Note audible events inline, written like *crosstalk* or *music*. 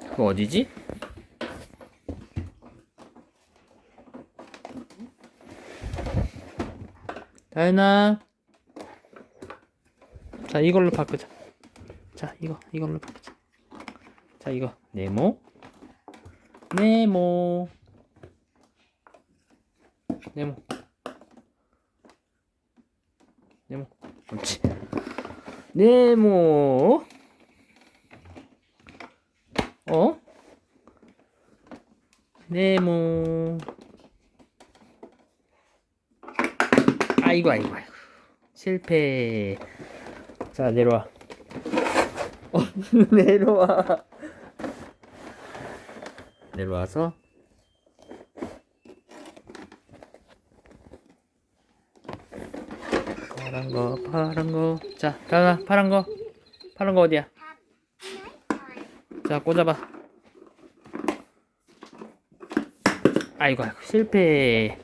그거 어디지? 다현아. 자, 이걸로 바꾸자. 자, 이거, 이걸로 바꾸자. 자, 이거. 네모. 네모. 네모. 네모. 그렇지. 네모. 어? 네모. 아이고, 아이고, 아이고. 실패. 자, 내려와. 어, *laughs* 내려와. 내려와서. 파란 거, 파란 거. 자, 가가 파란 거. 파란 거 어디야? 자, 꽂아봐. 아이고, 아이고, 실패.